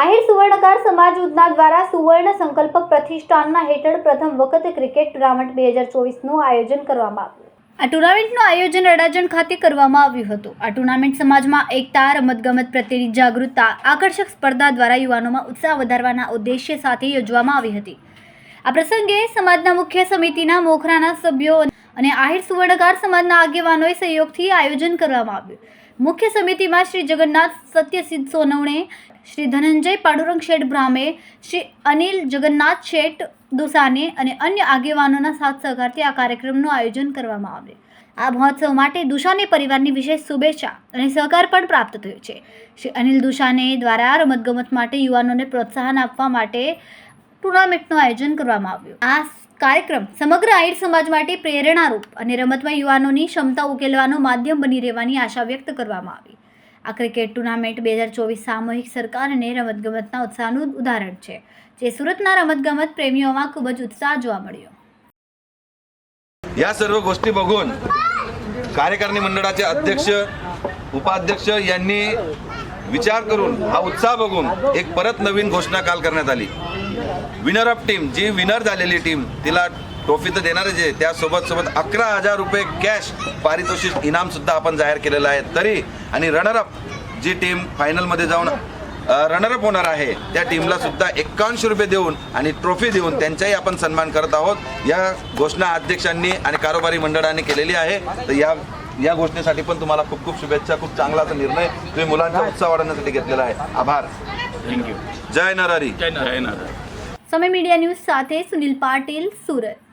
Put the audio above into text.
આહિર સુવર્ણકાર સમાજ ઉધના દ્વારા સુવર્ણ સંકલ્પ પ્રતિષ્ઠાનના હેઠળ પ્રથમ વખત ક્રિકેટ ટુર્નામેન્ટ બે હજાર ચોવીસનું આયોજન કરવામાં આવ્યું. આ ટુર્નામેન્ટનું આયોજન અડાજણ ખાતે કરવામાં આવ્યું હતું. આ ટુર્નામેન્ટ સમાજમાં એકતા, રમતગમત પ્રત્યેની જાગૃતતા, આકર્ષક સ્પર્ધા દ્વારા યુવાનોમાં ઉત્સાહ વધારવાના ઉદ્દેશ્ય સાથે યોજવામાં આવી હતી. આ પ્રસંગે સમાજના મુખ્ય સમિતિના મોખરાના સભ્યો અને આહિર સુવર્ણકાર સમાજના આગેવાનોએ સહયોગથી આયોજન કરવામાં આવ્યું. મુખ્ય સમિતિમાં શ્રી જગન્નાથ સત્યસિદ્ધ સોનવણે, શ્રી ધનંજય પાડુરંગ શેઠ બ્રાહ્મે, શ્રી અનિલ જગન્નાથ શેઠ દુસાને અને અન્ય આગેવાનોના સાથ સહકારથી આ કાર્યક્રમનું આયોજન કરવામાં આવ્યું. આ મહોત્સવ માટે દુશાને પરિવારની વિશેષ શુભેચ્છા અને સહકાર પણ પ્રાપ્ત થયો છે. શ્રી અનિલ દુશાને દ્વારા રમતગમત માટે યુવાનોને પ્રોત્સાહન આપવા માટે ટુર્નામેન્ટનું આયોજન કરવામાં આવ્યું. આ કાર્યક્રમ સમગ્ર આહિર સમાજ માટે પ્રેરણારૂપ અને રમતમાં યુવાનોની ક્ષમતા ઉકેલવાનો માધ્યમ બની રહેવાની આશા વ્યક્ત કરવામાં આવી. આ ક્રિકેટ ટુર્નામેન્ટ બે હજાર ચોવીસ સામૂહિક સરકાર અને રમતગમતના ઉત્સાહનું ઉદાહરણ છે, જે સુરતના રમતગમત પ્રેમીઓમાં ખૂબ જ ઉત્સાહ જોવા મળ્યો. या सर्व गोष्टी बघून कार्यकारिणी मंडळाचे अध्यक्ष उपाध्यक्ष यांनी विचार करून हा उत्साह बघून एक परत नवीन घोषणा काल करण्यात आली. विनर ऑफ टीम जी विनर झालेली टीम तिला ट्रॉफी तर देणारच आहे. त्यासोबत सोबत अकरा हजार रुपये कॅश पारितोषिक इनाम सुद्धा आपण जाहीर केलेलं आहे. तरी आणि रनरअप जी टीम फायनलमध्ये जाऊन रनरअप होणार आहे त्या टीमला सुद्धा एक्कावनशे रुपये देऊन आणि ट्रॉफी देऊन त्यांचाही आपण सन्मान करत आहोत. या घोषणा अध्यक्षांनी आणि कारोबारी मंडळाने केलेली आहे. तर या या गोष्टीसाठी पण तुम्हाला खूप खूप शुभेच्छा खूप चांगला असा निर्णय तुम्ही मुलांचा उत्साह वाढवण्यासाठी घेतलेला आहे. आभार. थँक्यू जय नरारी जय नरारी समय मीडिया न्यूज साथे सुनील पाटील सूरत।